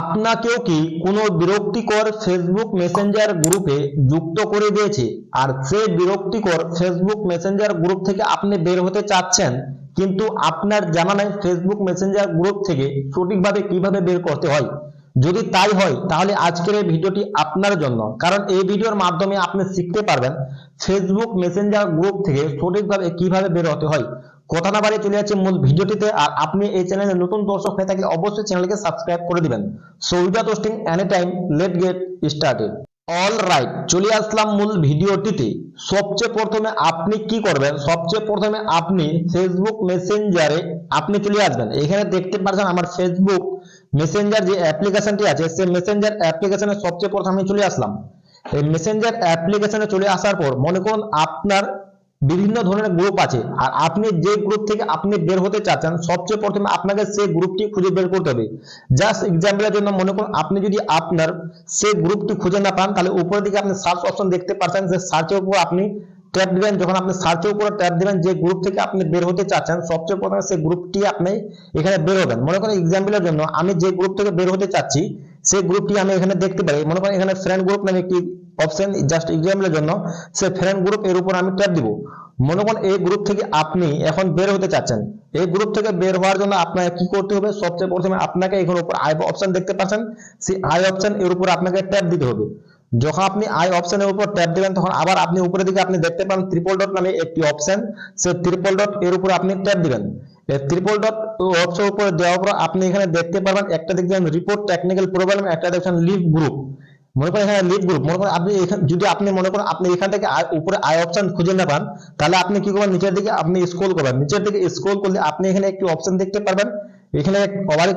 আপনাকেও কি কোনো বিরক্তিকর ফেসবুক মেসেঞ্জার গ্রুপে যুক্ত করে দিয়েছে? আর সেই বিরক্তিকর ফেসবুক মেসেঞ্জার গ্রুপ থেকে আপনি বের হতে চাচ্ছেন, কিন্তু আপনার জানা নাই ফেসবুক মেসেঞ্জার গ্রুপ থেকে সঠিকভাবে কীভাবে বের করতে হয়? যদি তাই হয়, তাহলে আজকের এই ভিডিওটি আপনার জন্য। কারণ এই ভিডিওর মাধ্যমে আপনি শিখতে পারবেন ফেসবুক মেসেঞ্জার গ্রুপ থেকে সঠিকভাবে কীভাবে বের হতে হয়। কথা না বাড়িয়ে চলে যাচ্ছে মূল ভিডিওটিতে। আর আপনি এই চ্যানেলে নতুন দর্শক হয়ে থাকলে অবশ্যই চ্যানেলকে সাবস্ক্রাইব করে দিবেন। So without wasting any time let get started all right চলে আসলাম মূল ভিডিওটিতে। সবচেয়ে প্রথমে আপনি কি করবেন? সবচেয়ে প্রথমে আপনি ফেসবুক মেসেঞ্জারে আপনি চলে আসবেন। এখানে দেখতে পাচ্ছেন আমার ফেসবুক মেসেঞ্জার যে অ্যাপ্লিকেশনটি আছে, সেই মেসেঞ্জার অ্যাপ্লিকেশনে সবচেয়ে প্রথমে চলে আসলাম। এই মেসেঞ্জার অ্যাপ্লিকেশনে চলে আসার পর মনে করুন আপনার বিভিন্ন ধরনের গ্রুপ আছে। আর আপনি যে গ্রুপ থেকে আপনি বের হতে চাচ্ছেন, সবচেয়ে প্রথমে আপনাকে সেই গ্রুপটি খুঁজে বের করতে হবে। জাস্ট এক্সাম্পলের জন্য মনে করুন, আপনি যদি আপনার সেই গ্রুপটি খুঁজে না পান, তাহলে উপরের দিকে আপনি সার্চ অপশন দেখতে পাচ্ছেন যে সার্চের উপর আপনি ট্যাপ দিবেন। যখন আপনি সার্চের উপরে ট্যাপ দিবেন, যে গ্রুপ থেকে আপনি বের হতে চাচ্ছেন, সবচেয়ে প্রথমে সেই গ্রুপটি আপনি এখানে বের হবেন। মনে করেন এক্সাম্পলের জন্য আমি যে গ্রুপ থেকে বের হতে চাচ্ছি সেই গ্রুপটি আমি এখানে দেখতে পারি। মনে করেন এখানে ফ্রেন্ড গ্রুপ নামে একটি অপশন জাস্ট এক্সাম্পলের জন্য সেই ফ্রেন্ড গ্রুপ এর উপর আমি ট্যাপ দিব। মনে করেন এই গ্রুপ থেকে আপনি এখন বের হতে চাচ্ছেন। এই গ্রুপ থেকে বের হওয়ার জন্য আপনাকে কি করতে হবে? সবচেয়ে প্রথমে আপনাকে এখানে উপর আই অপশন দেখতে পাচ্ছেন। সেই আই অপশন এর উপর আপনাকে ট্যাপ দিতে হবে। যখন আপনি আই অপশনের উপর ট্যাপ দিবেন, তখন আবার আপনি উপরের দিকে আপনি দেখতে পান ট্রিপল ডট নামে একটি অপশন সে ট্রিপল ডট এর উপর আপনি ট্যাপ দিবেন। ট্রিপল ডট অপশন উপরে দেওয়ার পর আপনি এখানে দেখতে পারবেন, একটা দেখবেন রিপোর্ট টেকনিক্যাল প্রবলেম একটা দেখছেন লিভ গ্রুপ মনে করেন এখানে লিভ গ্রুপ মনে করেন আপনি যদি আপনি মনে করেন আপনি এখান থেকে উপরে আই অপশন খুঁজে না পান, তাহলে আপনি কি করবেন? নিচের দিকে আপনি স্ক্রল করবেন। নিচের দিকে স্ক্রল করলে আপনি এখানে একটি অপশন দেখতে পারবেন। এখানে আবার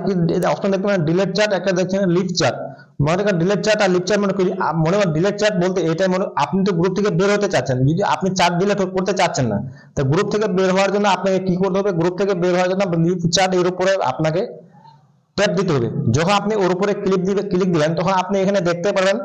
অপশন দেখতে পাবেন ডিলেট চার্ট একটা দেখছেন লিভ চার্ট মনে করেন ডিলেট চার্ট আর লিভ চার্ট মনে করি মনে করেন ডিলেট চার্ট বলতে এটাই মনে, আপনি তো গ্রুপ থেকে বের হতে চাচ্ছেন। যদি আপনি চার্ট ডিলেট করতে চাচ্ছেন না, তো গ্রুপ থেকে বের হওয়ার জন্য আপনাকে কি করতে হবে? গ্রুপ থেকে বের হওয়ার জন্য লিভ চার্ট এর উপরে আপনাকে ট্যাপ দিতে হবে। যখন আপনি ওর উপরে ক্লিক দিবে ক্লিক দিবেন তখন আপনি এখানে দেখতে পারবেন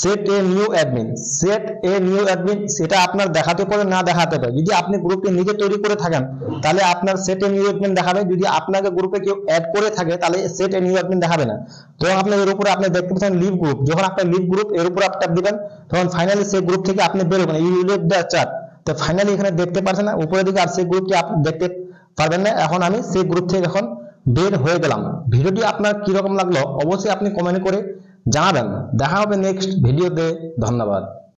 set a new admin set a new admin সেটা আপনার দেখাতে পারে, না দেখাতে পারে। যদি আপনি গ্রুপটি নিজে তৈরি করে থাকেন, তাহলে আপনার সেট এ নিউ অ্যাডমিন দেখাবে। যদি আপনাকে গ্রুপে কেউ অ্যাড করে থাকে, তাহলে সেট এ নিউ অ্যাডমিন দেখাবে না। তখন আপনি এর উপরে আপনি দেখতে পাচ্ছেন লিভ গ্রুপ যখন আপনি লিভ গ্রুপ এর উপরে আপনি ট্যাপ দিবেন, তখন ফাইনালি সেই গ্রুপ থেকে আপনি বের হবেন। ইউ লিভ দ্য চার্ট তো ফাইনালি এখানে দেখতে পাচ্ছেন না, উপরের দিকে আর সেই গ্রুপটি আপনি দেখতে পারবেন না। এখন আমি সেই গ্রুপ থেকে এখন বের হয়ে গেলাম। ভিডিওটি আপনার কীরকম লাগল অবশ্যই আপনি কমেন্ট করে জানাবেন। দেখা হবে নেক্সট ভিডিওতে। ধন্যবাদ।